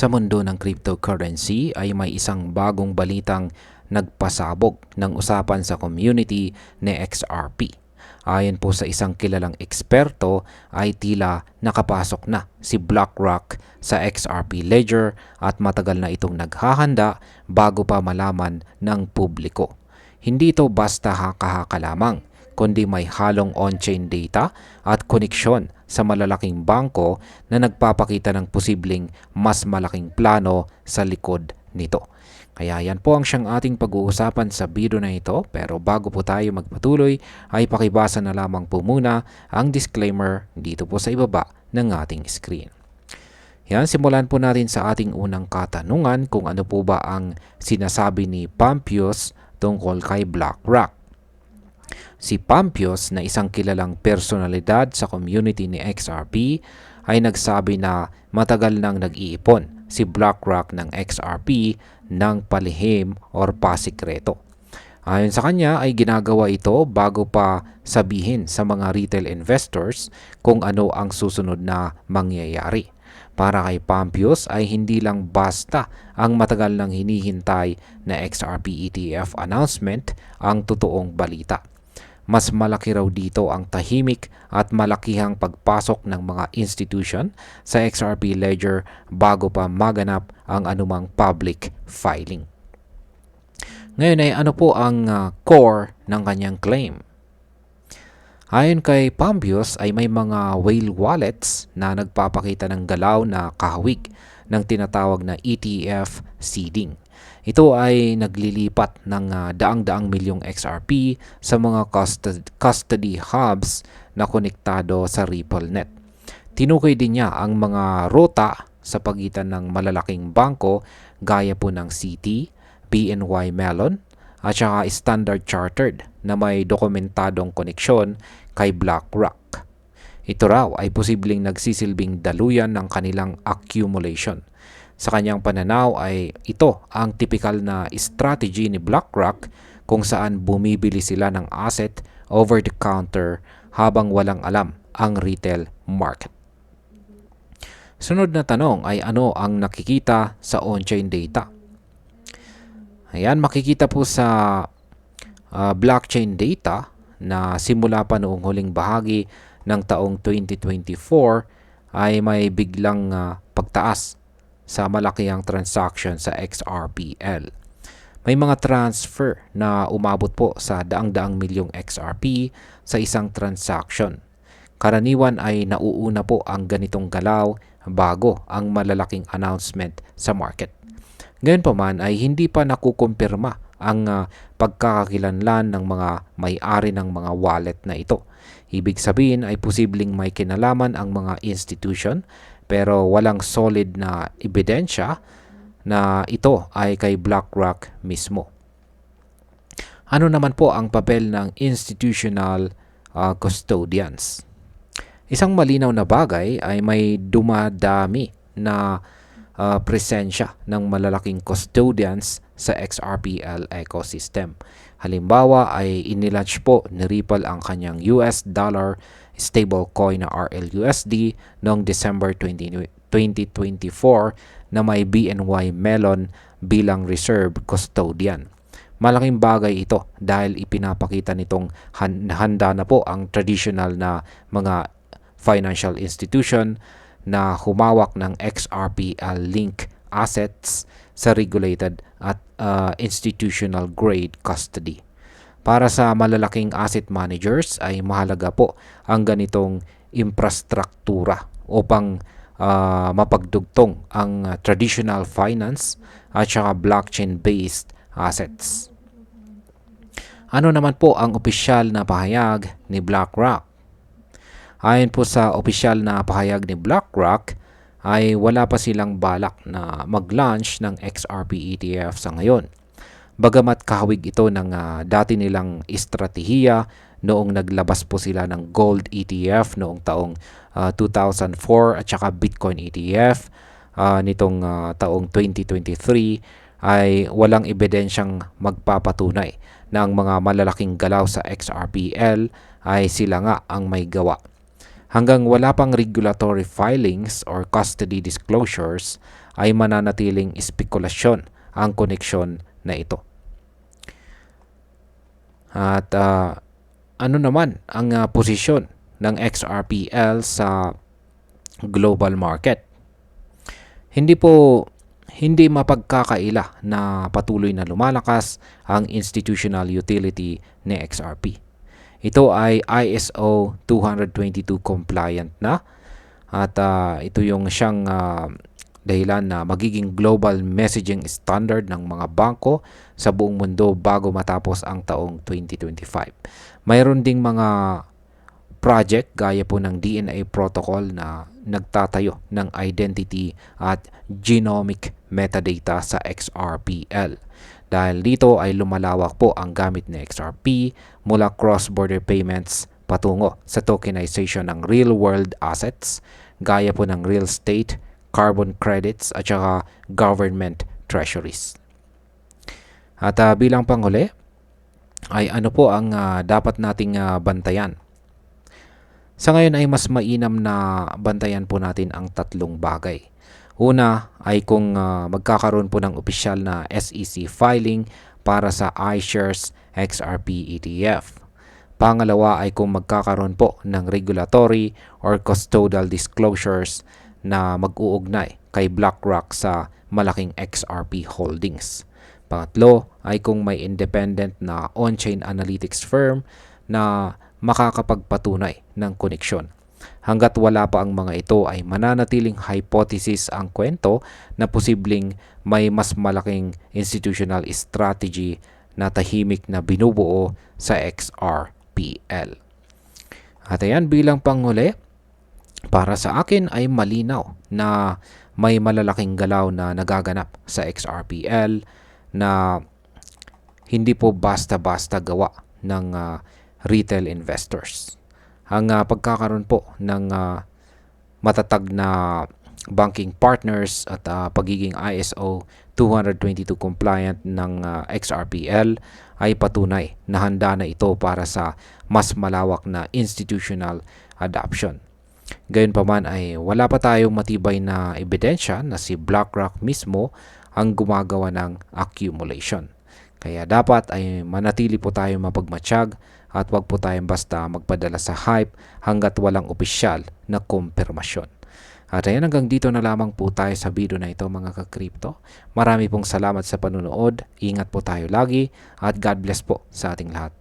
Sa mundo ng cryptocurrency ay may isang bagong balitang nagpasabog ng usapan sa community ni XRP. Ayon po sa isang kilalang eksperto ay tila nakapasok na si BlackRock sa XRP Ledger at matagal na itong naghahanda bago pa malaman ng publiko. Hindi ito basta haka-haka lamang kundi may halong on-chain data at koneksyon sa malalaking bangko na nagpapakita ng posibleng mas malaking plano sa likod nito. Kaya yan po ang siyang ating pag-uusapan sa video na ito pero bago po tayo magpatuloy ay pakibasa na lamang po muna ang disclaimer dito po sa ibaba ng ating screen. Yan, simulan po natin sa ating unang katanungan kung ano po ba ang sinasabi ni Pampius tungkol kay BlackRock. Si Pampius na isang kilalang personalidad sa community ni XRP ay nagsabi na matagal nang nag-iipon si BlackRock ng XRP ng palihim or pasikreto. Ayon sa kanya ay ginagawa ito bago pa sabihin sa mga retail investors kung ano ang susunod na mangyayari. Para kay Pampius ay hindi lang basta ang matagal nang hinihintay na XRP ETF announcement ang totoong balita mas malaki raw dito ang tahimik at malakihang pagpasok ng mga institution sa XRP Ledger bago pa maganap ang anumang public filing. Ngayon ay ano po ang uh, core ng kanyang claim? Ayon kay Pambius ay may mga whale wallets na nagpapakita ng galaw na kahawig ng tinatawag na ETF seeding. Ito ay naglilipat ng uh, daang-daang milyong XRP sa mga custody, hubs na konektado sa RippleNet. Tinukay din niya ang mga ruta sa pagitan ng malalaking bangko gaya po ng Citi, BNY Mellon at saka Standard Chartered na may dokumentadong koneksyon kay BlackRock. Ito raw ay posibleng nagsisilbing daluyan ng kanilang accumulation sa kanyang pananaw ay ito ang typical na strategy ni BlackRock kung saan bumibili sila ng asset over the counter habang walang alam ang retail market. Sunod na tanong ay ano ang nakikita sa on-chain data? Ayan, makikita po sa uh, blockchain data na simula pa noong huling bahagi ng taong 2024 ay may biglang uh, pagtaas sa malakihang transaction sa XRPL. May mga transfer na umabot po sa daang-daang milyong XRP sa isang transaction. Karaniwan ay nauuna po ang ganitong galaw bago ang malalaking announcement sa market. Ngayon pa man ay hindi pa nakukumpirma ang uh, pagkakakilanlan ng mga may-ari ng mga wallet na ito. Ibig sabihin ay posibleng may kinalaman ang mga institution pero walang solid na ebidensya na ito ay kay BlackRock mismo. Ano naman po ang papel ng institutional uh, custodians? Isang malinaw na bagay ay may dumadami na uh, presensya ng malalaking custodians sa XRPL ecosystem. Halimbawa ay inilaunch po ni Ripple ang kanyang US dollar stablecoin na RLUSD noong December 20, 2024 na may BNY Mellon bilang reserve custodian. Malaking bagay ito dahil ipinapakita nitong handa na po ang traditional na mga financial institution na humawak ng XRPL link assets sa regulated at uh, institutional grade custody. Para sa malalaking asset managers ay mahalaga po ang ganitong infrastruktura upang uh, mapagdugtong ang traditional finance at saka blockchain-based assets. Ano naman po ang opisyal na pahayag ni BlackRock? Ayon po sa opisyal na pahayag ni BlackRock, ay wala pa silang balak na mag-launch ng XRP ETF sa ngayon. Bagamat kahawig ito ng uh, dati nilang estratehiya noong naglabas po sila ng gold ETF noong taong uh, ah, 2004 at saka Bitcoin ETF uh, nitong uh, taong 2023 ay walang ebidensyang magpapatunay na ang mga malalaking galaw sa XRPL ay sila nga ang may gawa. Hanggang wala pang regulatory filings or custody disclosures ay mananatiling spekulasyon ang koneksyon na ito. At ah, ano naman ang ah, posisyon ng XRPL sa global market? Hindi po hindi mapagkakaila na patuloy na lumalakas ang institutional utility ni XRP. Ito ay ISO 222 compliant na at ah, ito yung siyang ah, dahilan na magiging global messaging standard ng mga bangko sa buong mundo bago matapos ang taong 2025. Mayroon ding mga project gaya po ng DNA protocol na nagtatayo ng identity at genomic metadata sa XRPL. Dahil dito ay lumalawak po ang gamit ng XRP mula cross-border payments patungo sa tokenization ng real-world assets gaya po ng real estate, carbon credits at saka government treasuries. At ah, bilang panghuli ay ano po ang ah, dapat nating ah, bantayan sa ngayon ay mas mainam na bantayan po natin ang tatlong bagay. Una ay kung ah, magkakaroon po ng opisyal na SEC filing para sa iShares XRP ETF. Pangalawa ay kung magkakaroon po ng regulatory or custodial disclosures na mag-uugnay kay BlackRock sa malaking XRP holdings. Pangatlo ay kung may independent na on-chain analytics firm na makakapagpatunay ng koneksyon. Hanggat wala pa ang mga ito ay mananatiling hypothesis ang kwento na posibleng may mas malaking institutional strategy na tahimik na binubuo sa XRPL. At ayan bilang panghuli, para sa akin ay malinaw na may malalaking galaw na nagaganap sa XRPL na hindi po basta-basta gawa ng ah, retail investors. Ang ah, pagkakaroon po ng ah, matatag na banking partners at ah, pagiging ISO 222 compliant ng ah, XRPL ay patunay na handa na ito para sa mas malawak na institutional adoption. Gayunpaman ay wala pa tayong matibay na ebidensya na si BlackRock mismo ang gumagawa ng accumulation. Kaya dapat ay manatili po tayo mapagmatsyag at wag po tayong basta magpadala sa hype hanggat walang opisyal na kumpirmasyon. At ayan hanggang dito na lamang po tayo sa video na ito mga ka-crypto. Marami pong salamat sa panunood. Ingat po tayo lagi at God bless po sa ating lahat.